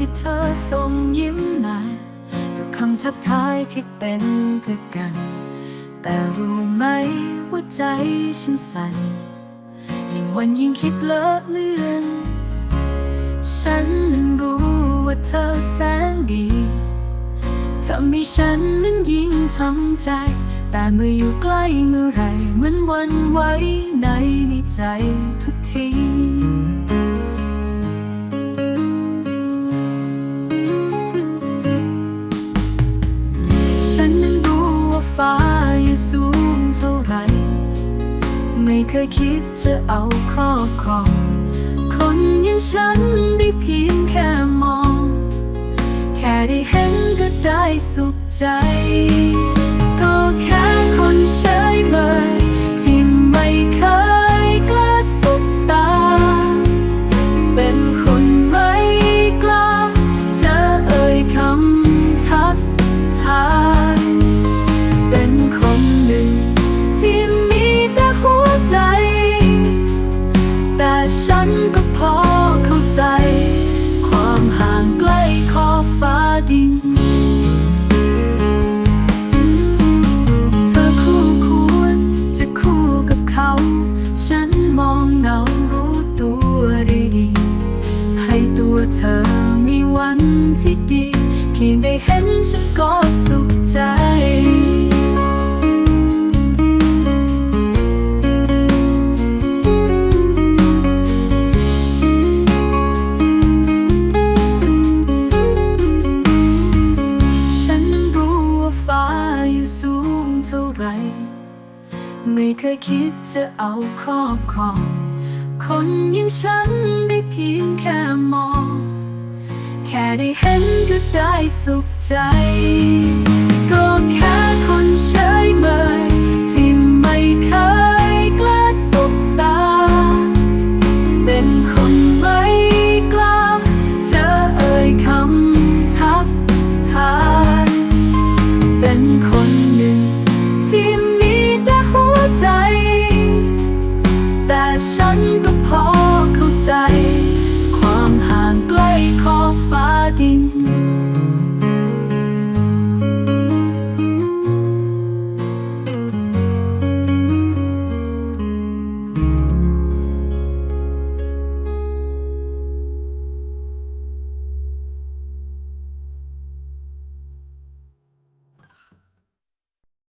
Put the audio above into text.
ที่เธอส่งยิ้มมากับคำทักทายที่เป็นเพื่อกัน แต่รู้ไหมว่าใจฉันสั่นยิ่งวันยิ่งคิดเลอะเลือน ฉันนั้นรู้ว่าเธอแสนดีทำให้ฉันนั้นยิ่งทำใจ แต่เมื่ออยู่ใกล้เมื่อไรเหมือนวันไว้ในในใจทุกที ฟ้าอยู่สูงเท่าไร ไม่เคยคิดจะเอาครอบครอง คนอย่างฉันได้เพียงแค่มอง แค่ได้เห็นก็ได้สุขใจ เธอมีวันที่ดีเพียงได้เห็นฉันก็สุขใจ ฉันรู้ว่าฟ้าอยู่สูงเท่าไหรไม่เคยคิดจะเอาครอบครอง คนอย่างฉันได้เพียงแค่มอง แค่ได้เห็นก็ได้สุขใจก็แค่